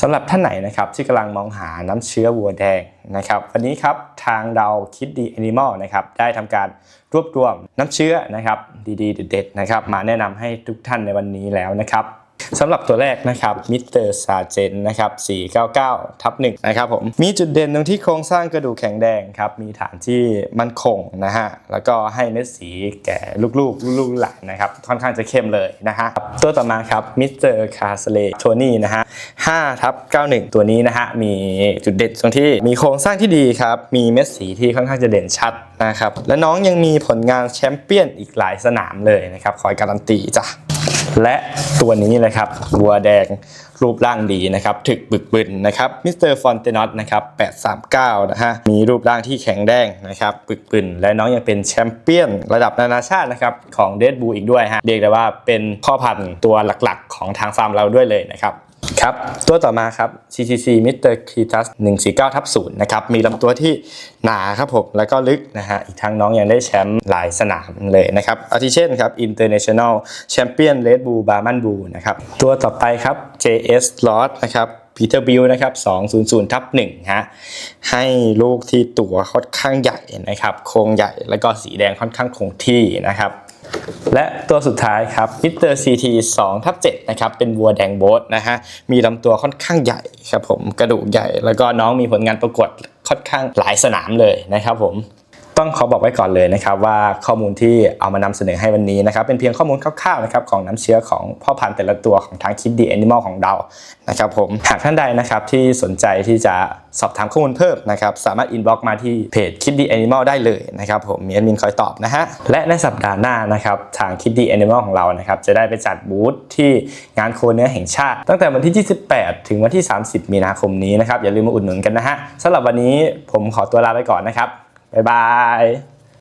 สำหรับท่านไหนนะครับที่กำลังมองหาน้ำเชื้อวัวแดงนะครับวันนี้ครับทางเราคิดดีแอนิมอลนะครับได้ทำการรวบรวมน้ำเชื้อนะครับดีๆเด็ดๆนะครับมาแนะนำให้ทุกท่านในวันนี้แล้วนะครับ สำหรับตัวแรกนะครับมิสเตอร์ซาเจนนะครับ 499 ทับ1นะครับผม มีจุดเด่นตรงที่โครงสร้างกระดูกแข็งแรงครับ มีฐานที่มั่นคงนะฮะ แล้วก็ให้เม็ดสีแก่ลูกๆ ลูกๆหลานนะครับ ค่อนข้างจะเข้มเลยนะฮะ ตัวต่อมาครับมิสเตอร์คาสเลโทนี่นะฮะ5ทับ91 ตัวนี้นะฮะ มีจุดเด่นตรงที่มีโครงสร้างที่ดีครับ มีเม็ดสีที่ค่อนข้างจะเด่นชัดนะครับ และน้องยังมีผลงานแชมเปี้ยนอีกหลายสนามเลยนะครับ คอยการันตีจ้ะ และตัวนี้เลยครับวัวแดงรูปร่างดีนะครับถึกบึกบึนนะครับมิสเตอร์ฟอนเตนอตนะครับ839นะฮะมีรูปร่างที่แข็งแรงนะครับบึกบึนและน้องยังเป็นแชมเปี้ยนระดับนานาชาตินะครับของเดดบูอีกด้วยฮะเรียกได้ว่าเป็นพ่อพันธุ์ตัวหลักๆ ของทางฟาร์มเราด้วยเลยนะครับ ครับตัวต่อมาครับ CCC Mr. Kitas 149ทับ0นะครับมีลำตัวที่หนาครับผมแล้วก็ลึกนะฮะอีกทั้งน้องยังได้แชมป์หลายสนามเลยนะครับอาทิเช่นครับ International Champion Red Bull Barman Bull นะครับตัวต่อไปครับ JS Lot นะครับ Peter Bill นะครับ200ทับ1ฮะ ให้ลูกที่ตัวค่อนข้างใหญ่นะครับ โครงใหญ่แล้วก็สีแดงค่อนข้างคงที่นะครับ และตัวสุดท้ายครับ Mr. CT 2ทับเจ็ดนะครับเป็นวัวแดงโบสนะฮะมีลำตัวค่อนข้างใหญ่ครับผมกระดูกใหญ่ แล้วก็น้องมีผลงานประกวดค่อนข้างหลายสนามเลยนะครับผม ต้องขอบอกไว้ก่อนเลยนะครับว่าข้อมูลที่เอามานำเสนอให้วันนี้นะครับเป็นเพียงข้อมูลคร่าวๆนะครับของน้ำเชื้อของพ่อพันธุ์แต่ละตัวของทางคิดดีแอนิมอลของเรานะครับผมหากท่านใดนะครับที่สนใจที่จะสอบถามข้อมูลเพิ่มนะครับสามารถอินบ็อกมาที่เพจคิดดีแอนิมอลได้เลยนะครับผมมีแอดมินคอยตอบนะฮะและในสัปดาห์หน้านะครับทางคิดดีแอนิมอลของเรานะครับจะได้ไปจัดบูธที่งานโคเนื้อแห่งชาติ ตั้งแต่วันที่ 28 ถึงวันที่ 30 มีนาคมนี้นะครับอย่าลืมมาอุดหนุนกันนะฮะสำหรับวันนี้ผมขอตัวลาไปก่อนนะครับ บ๊ายบาย